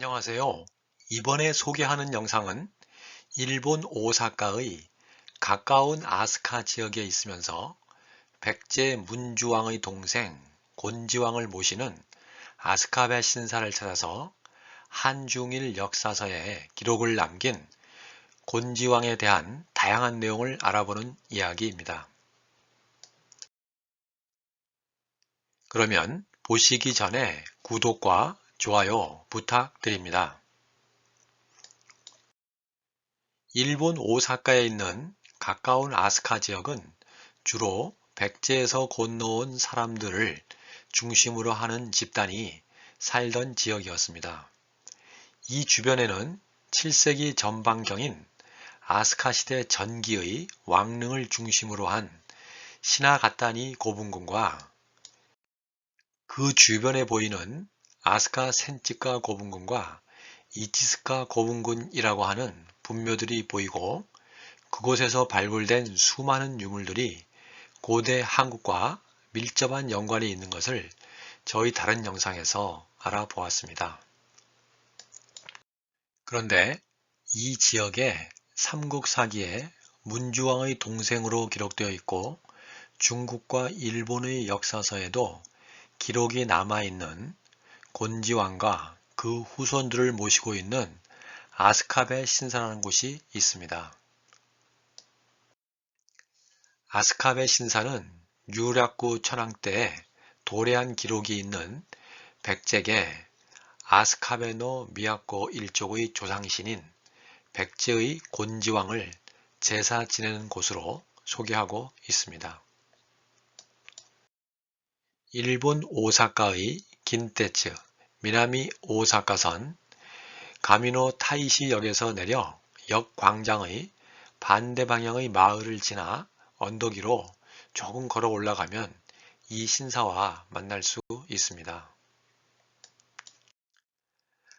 안녕하세요. 이번에 소개하는 영상은 일본 오사카의 가까운 아스카 지역에 있으면서 백제 문주왕의 동생 곤지왕을 모시는 아스카베 신사를 찾아서 한중일 역사서에 기록을 남긴 곤지왕에 대한 다양한 내용을 알아보는 이야기입니다. 그러면 보시기 전에 구독과 좋아요 부탁드립니다. 일본 오사카에 있는 가까운 아스카 지역은 주로 백제에서 건너온 사람들을 중심으로 하는 집단이 살던 지역이었습니다. 이 주변에는 7세기 전방경인 아스카 시대 전기의 왕릉을 중심으로 한 시나가타니 고분군과 그 주변에 보이는 아스카 센치카 고분군과 이치스카 고분군이라고 하는 분묘들이 보이고 그곳에서 발굴된 수많은 유물들이 고대 한국과 밀접한 연관이 있는 것을 저희 다른 영상에서 알아보았습니다. 그런데 이 지역에 삼국사기에 문주왕의 동생으로 기록되어 있고 중국과 일본의 역사서에도 기록이 남아있는 곤지왕과 그 후손들을 모시고 있는 아스카베 신사라는 곳이 있습니다. 아스카베 신사는 유략구 천황 때에 도래한 기록이 있는 백제계 아스카베노 미야코 일족의 조상신인 백제의 곤지왕을 제사 지내는 곳으로 소개하고 있습니다. 일본 오사카의 긴테츠 미나미 오사카선 가미노 타이시 역에서 내려 역 광장의 반대 방향의 마을을 지나 언덕 위로 조금 걸어 올라가면 이 신사와 만날 수 있습니다.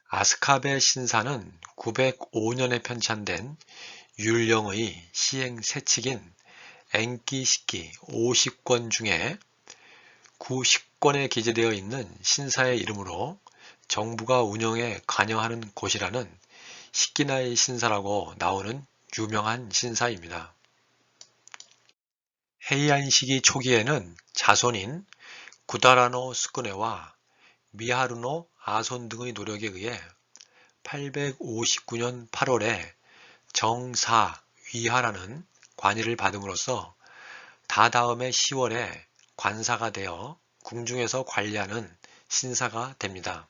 아스카베 신사는 905년에 편찬된 율령의 시행 세칙인 엔기식기 50권 중에 90권에 기재되어 있는 신사의 이름으로 정부가 운영에 관여하는 곳이라는 식기나의 신사라고 나오는 유명한 신사입니다. 헤이안 시기 초기에는 자손인 구다라노 스쿠네와 미하루노 아손 등의 노력에 의해 859년 8월에 정사 위하라는 관위를 받음으로써 다다음해 10월에 관사가 되어 궁중에서 관리하는 신사가 됩니다.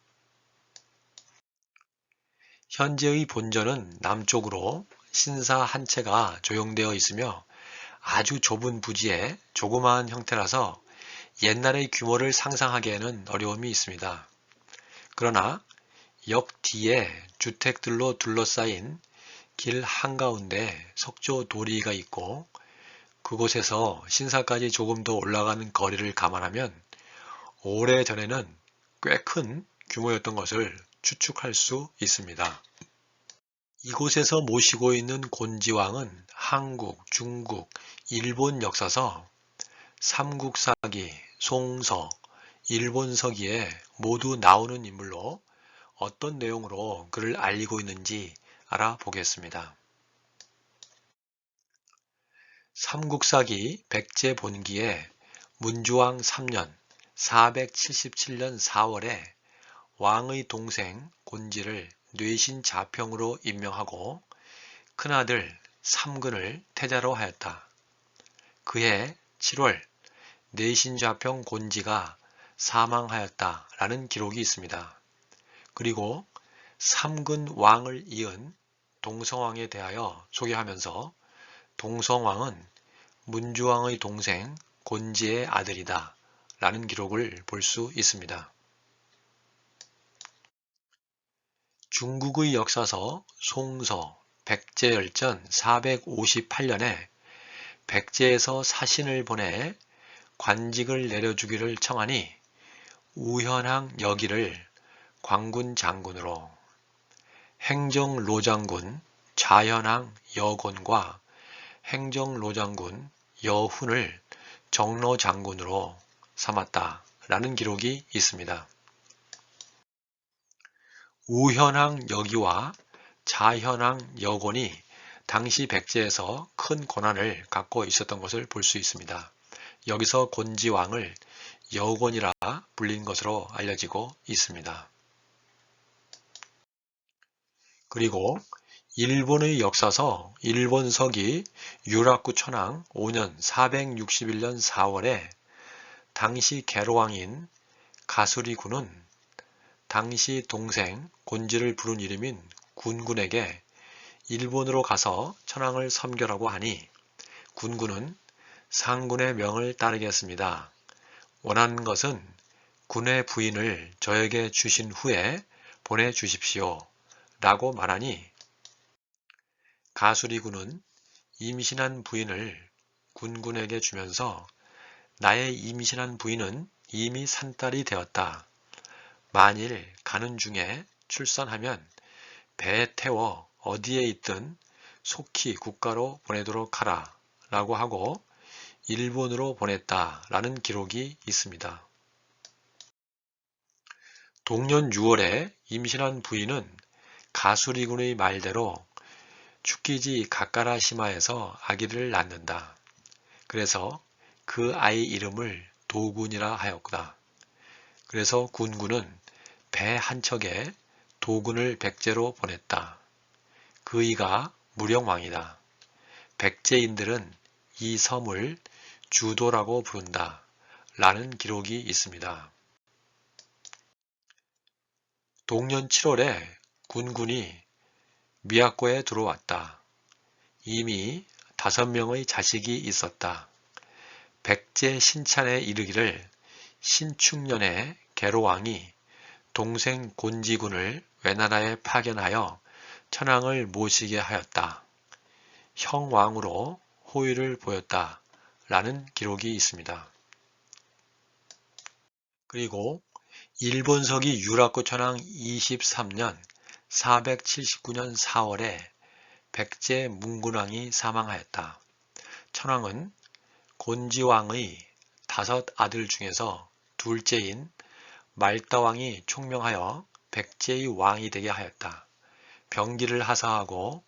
현재의 본전은 남쪽으로 신사 한 채가 조용되어 있으며 아주 좁은 부지에 조그마한 형태라서 옛날의 규모를 상상하기에는 어려움이 있습니다. 그러나 역 뒤에 주택들로 둘러싸인 길 한가운데 석조 도리가 있고 그곳에서 신사까지 조금 더 올라가는 거리를 감안하면 오래전에는 꽤 큰 규모였던 것을 추측할 수 있습니다. 이곳에서 모시고 있는 곤지왕은 한국, 중국, 일본 역사서, 삼국사기, 송서, 일본서기에 모두 나오는 인물로 어떤 내용으로 그를 알리고 있는지 알아보겠습니다. 삼국사기 백제본기에 문주왕 3년 477년 4월에 왕의 동생 곤지를 뇌신 자평으로 임명하고 큰아들 삼근을 태자로 하였다. 그해 7월 뇌신 자평 곤지가 사망하였다라는 기록이 있습니다. 그리고 삼근 왕을 이은 동성왕에 대하여 소개하면서 동성왕은 문주왕의 동생 곤지의 아들이다 라는 기록을 볼 수 있습니다. 중국의 역사서 송서 백제열전 458년에 백제에서 사신을 보내 관직을 내려주기를 청하니 우현항 여기를 광군 장군으로 행정 로장군 좌현항 여곤과 행정 로장군 여훈을 정로 장군으로 삼았다 라는 기록이 있습니다. 우현항 여기와 자현항 여곤이 당시 백제에서 큰 권한을 갖고 있었던 것을 볼 수 있습니다. 여기서 곤지왕을 여곤이라 불린 것으로 알려지고 있습니다. 그리고 일본의 역사서 일본서기 유라쿠 천황 5년 461년 4월에 당시 개로왕인 가수리군은 당시 동생 곤지를 부른 이름인 군군에게 일본으로 가서 천황을 섬겨라고 하니 군군은 상군의 명을 따르겠습니다. 원하는 것은 군의 부인을 저에게 주신 후에 보내주십시오. 라고 말하니 가수리 군은 임신한 부인을 군군에게 주면서 나의 임신한 부인은 이미 산딸이 되었다. 만일 가는 중에 출산하면 배에 태워 어디에 있든 속히 국가로 보내도록 하라 라고 하고 일본으로 보냈다 라는 기록이 있습니다. 동년 6월에 임신한 부인은 가수리군의 말대로 축기지 가까라시마에서 아기를 낳는다. 그래서 그 아이 이름을 도군이라 하였구나. 그래서 군군은 배 한 척에 도군을 백제로 보냈다. 그이가 무령왕이다. 백제인들은 이 섬을 주도라고 부른다. 라는 기록이 있습니다. 동년 7월에 군군이 미야코에 들어왔다. 이미 다섯 명의 자식이 있었다. 백제 신찬에 이르기를 신축년에 개로왕이 동생 곤지군을 외나라에 파견하여 천황을 모시게 하였다. 형왕으로 호의를 보였다. 라는 기록이 있습니다. 그리고 일본서기 유라쿠 천황 23년 479년 4월에 백제 문군왕이 사망하였다. 천황은 곤지왕의 다섯 아들 중에서 둘째인 말다왕이 총명하여 백제의 왕이 되게 하였다. 병기를 하사하고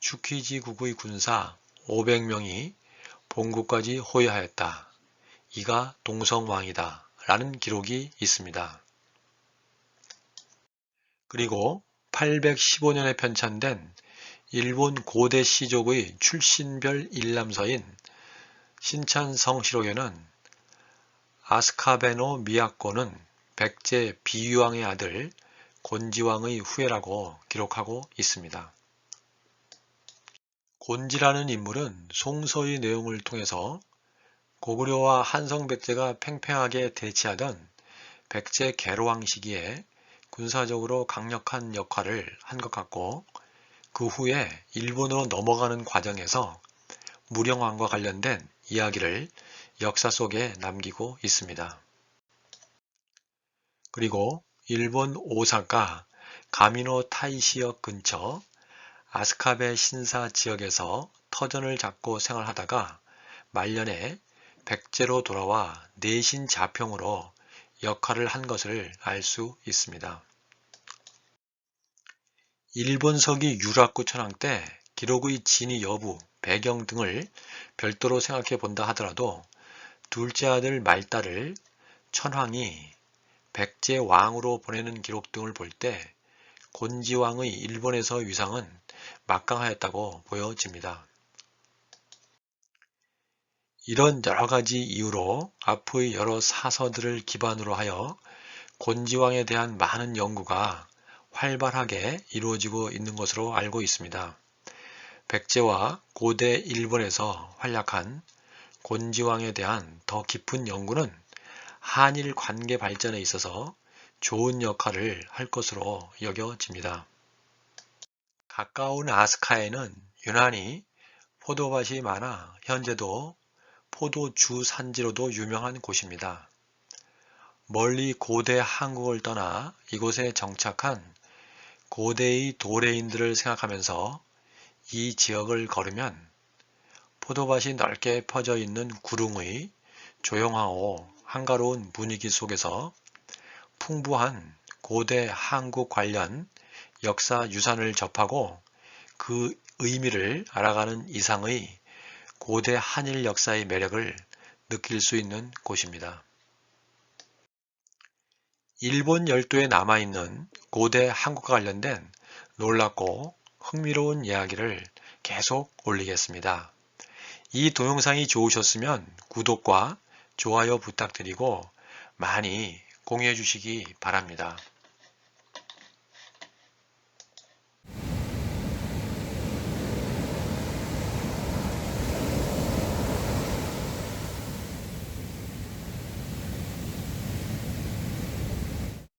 주키지국의 군사 500명이 본국까지 호위하였다. 이가 동성왕이다. 라는 기록이 있습니다. 그리고 815년에 편찬된 일본 고대 시족의 출신별 일람서인 신찬성시록에는 아스카베노 미야코는 백제 비유왕의 아들 곤지왕의 후예라고 기록하고 있습니다. 곤지라는 인물은 송서의 내용을 통해서 고구려와 한성백제가 팽팽하게 대치하던 백제 개로왕 시기에 군사적으로 강력한 역할을 한 것 같고 그 후에 일본으로 넘어가는 과정에서 무령왕과 관련된 이야기를 역사 속에 남기고 있습니다. 그리고 일본 오사카 가미노 타이시역 근처 아스카베 신사 지역에서 터전을 잡고 생활하다가 말년에 백제로 돌아와 내신 자평으로 역할을 한 것을 알 수 있습니다. 일본서기 유라쿠 천황 때 기록의 진위 여부, 배경 등을 별도로 생각해 본다 하더라도 둘째 아들 말달을 천황이 백제 왕으로 보내는 기록 등을 볼 때 곤지왕의 일본에서 위상은 막강하였다고 보여집니다. 이런 여러 가지 이유로 앞의 여러 사서들을 기반으로 하여 곤지왕에 대한 많은 연구가 활발하게 이루어지고 있는 것으로 알고 있습니다. 백제와 고대 일본에서 활약한 곤지왕에 대한 더 깊은 연구는 한일 관계 발전에 있어서 좋은 역할을 할 것으로 여겨집니다. 가까운 아스카에는 유난히 포도밭이 많아 현재도 포도 주 산지로도 유명한 곳입니다. 멀리 고대 한국을 떠나 이곳에 정착한 고대의 도래인들을 생각하면서 이 지역을 걸으면 포도밭이 넓게 퍼져 있는 구릉의 조용하고 한가로운 분위기 속에서 풍부한 고대 한국 관련 역사 유산을 접하고 그 의미를 알아가는 이상의 고대 한일 역사의 매력을 느낄 수 있는 곳입니다. 일본 열도에 남아있는 고대 한국과 관련된 놀랍고 흥미로운 이야기를 계속 올리겠습니다. 이 동영상이 좋으셨으면 구독과 좋아요 부탁드리고 많이 공유해 주시기 바랍니다.